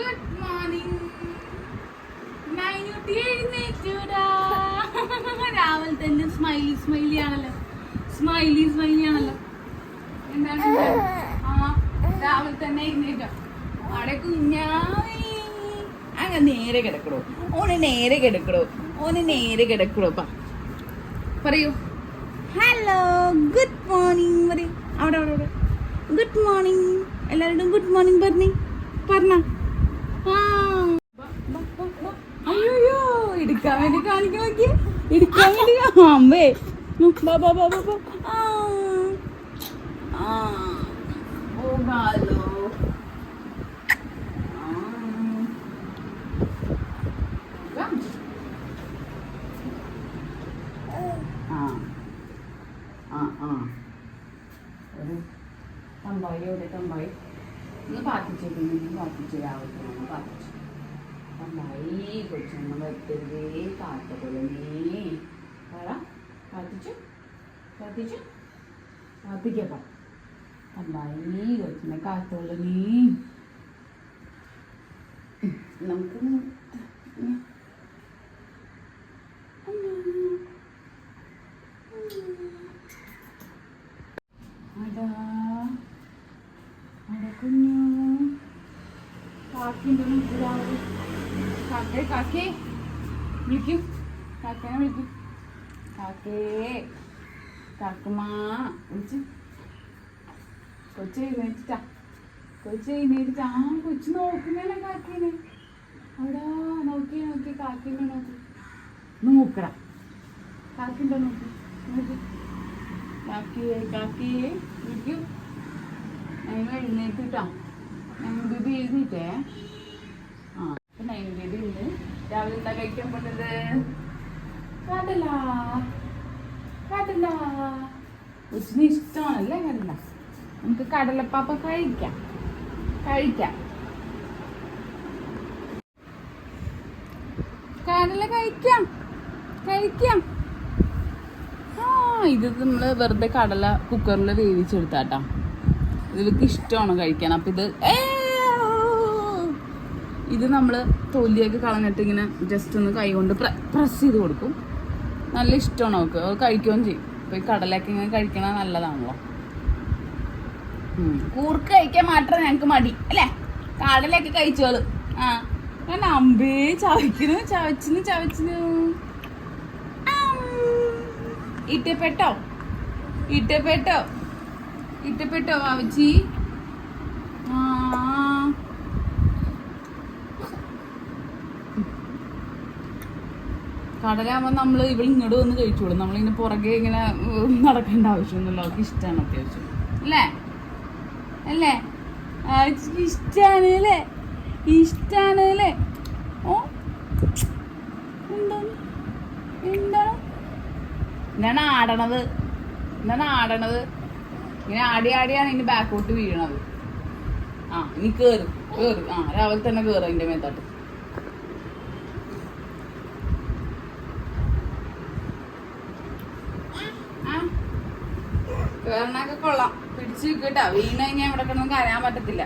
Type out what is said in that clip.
Good morning നൈനുട്ടി എഴുന്നേറ്റൂടാ രാവിലെ തന്നെ സ്മൈലി സ്മൈലി ആണല്ലോ. സ്മൈലി സ്മൈലി ആണല്ലോ. എന്താണ്? ആ രാവിലെ തന്നെ എഴുന്നേറ്റ. അവിടെ കുഞ്ഞാവി. അങ്ങ് നേരെ കിടക്കണോ ഓന് നേരെ കിടക്കണോ ഓന് നേരെ കിടക്കടോ. പറയൂ. ഹലോ ഗുഡ് മോർണിംഗ് പറയൂ. അവിടെ അവിടെ ഗുഡ് മോർണിംഗ് എല്ലാവരോടും ഗുഡ് മോർണിംഗ് പറഞ്ഞേ. പറഞ്ഞ. എടുക്കാൻ വേണ്ടി കാണിക്കാൻ നോക്കിയേ എടുക്കാൻ വേണ്ടി അമ്മേ. ബാബാ ബാ, ബാ, ബാ, ബാ, ബാ. ആ. ആ. ആ. ആ. ഒരു തമ്പായി എവിടെ തമ്പായി. ഒന്ന് പാർട്ടി ചെയ്തു പാർട്ടി ചെയ്യാവുന്ന പാർട്ടി ഒന്ന് പാത്തിച്ചു തമ്പായി കൊച്ചമ്മ വെട്ടരുതേ കാത്തകൊള്ളണേ പറ കത്തിച്ചു പാത്തിച്ചു പാത്തിക്കപ്പ തമ്പായി കൊച്ചിനെ കാത്തോളണേ ഉം, നമുക്ക് ഉം. കാക്കിന്റെ മുട്ടിലാവ് കാക്കേ കാക്കേ വിളിക്കും കാക്കേനെ വിളിക്കും കാക്കേ കാക്കുമാ വിളിച്ച് കൊച്ചു എഴുന്നേറ്റിട്ടാ കൊച്ചു എഴുന്നേറ്റിട്ടാ ആ കൊച്ചു നോക്കുന്നേനെ കാക്കേനെ അവിടെ നോക്കി നോക്കി കാക്കിനെ നോക്കി നോക്കട കാക്കിന്റെ നോക്കി നോക്കി കാക്കിയെ കാക്കിയെ വിളിക്കൂ ഞങ്ങൾ എഴുന്നേറ്റിട്ടോ ഞങ്ങൾ ബി എഴുതിയിട്ടേ? ആ നൈൻ ബി ബി ഉണ്ട് രാവിലെ എന്താ കഴിക്കാൻ പോണത്? കടല കടല കൊച്ചിന് ഇഷ്ടമാണല്ലേ കടല നമുക്ക് കടലപ്പാപ്പ കഴിക്കാം. കഴിക്കാം. കടല കഴിക്കാം. കഴിക്കാം. ആ ഇത് നമ്മൾ വെറുതെ കടല കുക്കറിൽ വേവിച്ചെടുത്താട്ടാ. ഇവർക്ക് ഇഷ്ടമാണ് കഴിക്കാൻ? അപ്പം ഇത് ഇത് നമ്മൾ തൊലിയൊക്കെ കളഞ്ഞിട്ട് ഇങ്ങനെ ജസ്റ്റ് ഒന്ന് കൈ കൊണ്ട് പ്രസ് ചെയ്ത് കൊടുക്കും. നല്ല ഇഷ്ടമാണ് അവൾക്ക്. അത് കഴിക്കുകയും ചെയ്യും. അപ്പം ഈ കടലൊക്കെ ഇങ്ങനെ കഴിക്കണ നല്ലതാണല്ലോ. കൂർക്ക് കഴിക്കാൻ മാത്രം ഞങ്ങൾക്ക് മടി അല്ലേ? കടലൊക്കെ കഴിച്ചോളൂ ആ. ഞാൻ അമ്പേ ചവയ്ക്കുന്നു ചവച്ചിന് ചവച്ചിന് ഇട്ടപ്പെട്ടോ ഇട്ടപ്പെട്ടോ ഇട്ടപ്പെട്ടോ അവച്ചി കടലാകുമ്പോൾ നമ്മൾ ഇവൾ ഇങ്ങോട്ട് വന്ന് കഴിച്ചോളും. നമ്മളിങ്ങനെ പുറകെ ഇങ്ങനെ നടക്കേണ്ട ആവശ്യമൊന്നുമില്ല. അവൾക്ക് ഇഷ്ടമാണ് അത്യാവശ്യം. അല്ലേ? അല്ലേ? ഇഷ്ടാണ് അല്ലേ? ഇഷ്ടാണ് അല്ലേ? ഓ. എന്താണ്? എന്താണ്? എന്താണ് ആടണത്? എന്താണ് ആടണത്? ഇങ്ങനെ ആടി ആടിയാണ് ഇതിന്റെ ബാക്കോട്ട് വീഴണത്. ആ ഇനി കേറും കേറും. ആ രാവിലെ തന്നെ കേറും അതിന്റെ മേത്തോട്ട്. കേറണൊക്കെ കൊള്ളാം. പിടിച്ചു കേട്ടാ. വീണ് കഴിഞ്ഞാൽ ഇവിടെ കിടന്ന് കരയാൻ പറ്റത്തില്ല.